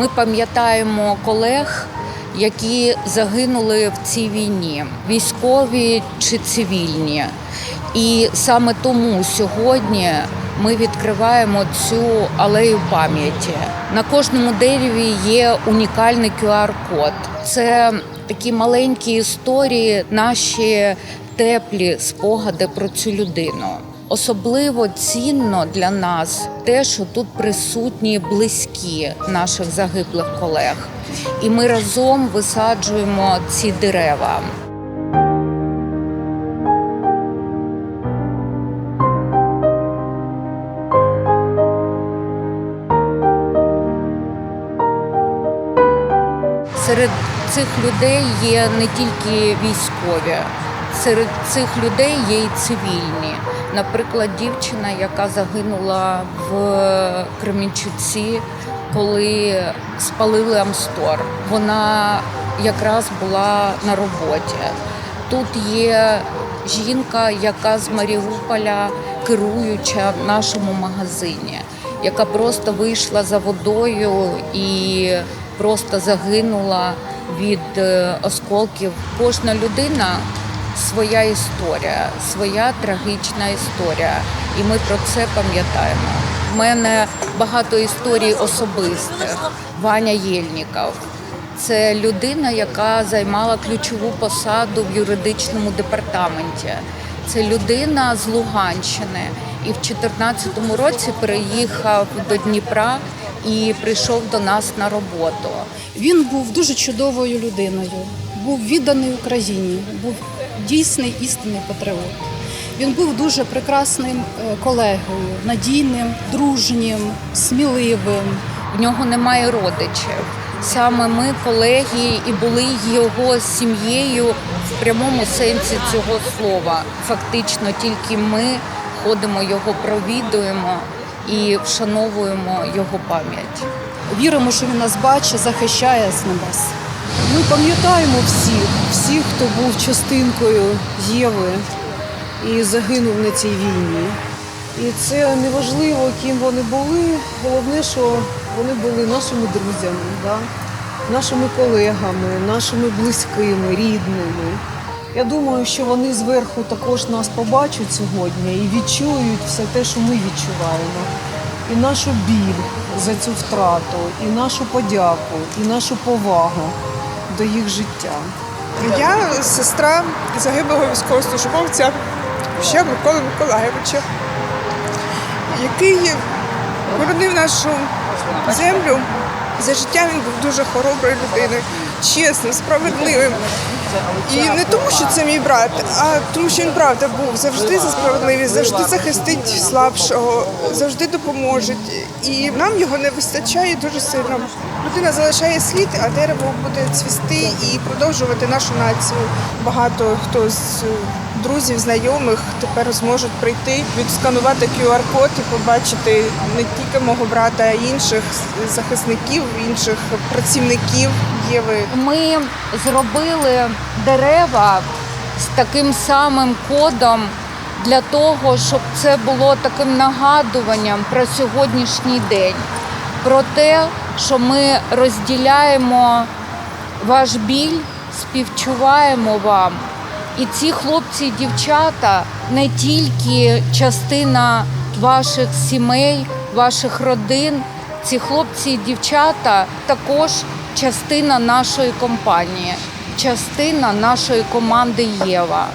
Ми пам'ятаємо колег, які загинули в цій війні, військові чи цивільні. І саме тому сьогодні ми відкриваємо цю алею пам'яті. На кожному дереві є унікальний QR-код. Це такі маленькі історії, наші теплі спогади про цю людину. Особливо цінно для нас те, що тут присутні близькі наших загиблих колег, і ми разом висаджуємо ці дерева. Серед цих людей є не тільки військові, серед цих людей є і цивільні. Наприклад, дівчина, яка загинула в Кременчуці, коли спалили Амстор. Вона якраз була на роботі. Тут є жінка, яка з Маріуполя керуюча в нашому магазині, яка просто вийшла за водою і просто загинула від е, осколків. Кожна людина своя історія, своя трагічна історія, і ми про це пам'ятаємо. У мене багато історій особистих. Ваня Єльніков. Це людина, яка займала ключову посаду в юридичному департаменті. Це людина з Луганщини. І в 2014 році переїхав до Дніпра і прийшов до нас на роботу. Він був дуже чудовою людиною, був відданий Україні, був дійсний істинний патріот. Він був дуже прекрасним е, колегою, надійним, дружнім, сміливим. В нього немає родичів. Саме ми, колеги, і були його сім'єю в прямому сенсі цього слова. Фактично, тільки ми ходимо його, провідуємо і вшановуємо його пам'ять. Віримо, що він нас бачить, захищає з небес. Ми пам'ятаємо всіх, всіх, хто був частинкою Єви і загинув на цій війні. І це неважливо, ким вони були. Головне, що вони були нашими друзями, да? нашими колегами, нашими близькими, рідними. Я думаю, що вони зверху також нас побачать сьогодні і відчують все те, що ми відчуваємо. І нашу біль за цю втрату, і нашу подяку, і нашу повагу до їх життя. Я сестра загиблого військовослужбовця ще Миколи Миколаєвича, який боронив нашу землю. За життя він був дуже хороброю людиною, чесним, справедливим. І не тому, що це мій брат, а тому, що він правда був завжди за справедливість, завжди захистить слабшого, завжди допоможе. І нам його не вистачає дуже сильно. Людина залишає слід, а дерево буде цвісти і продовжувати нашу націю. Багато хто з друзів, знайомих тепер зможуть прийти, відсканувати QR-код і побачити не тільки мого брата, а й інших захисників, інших працівників Єви. Ми зробили дерева з таким самим кодом для того, щоб це було таким нагадуванням про сьогоднішній день, про те, що ми розділяємо ваш біль, співчуваємо вам. І ці хлопці і дівчата не тільки частина ваших сімей, ваших родин. Ці хлопці і дівчата також частина нашої компанії, частина нашої команди Єва.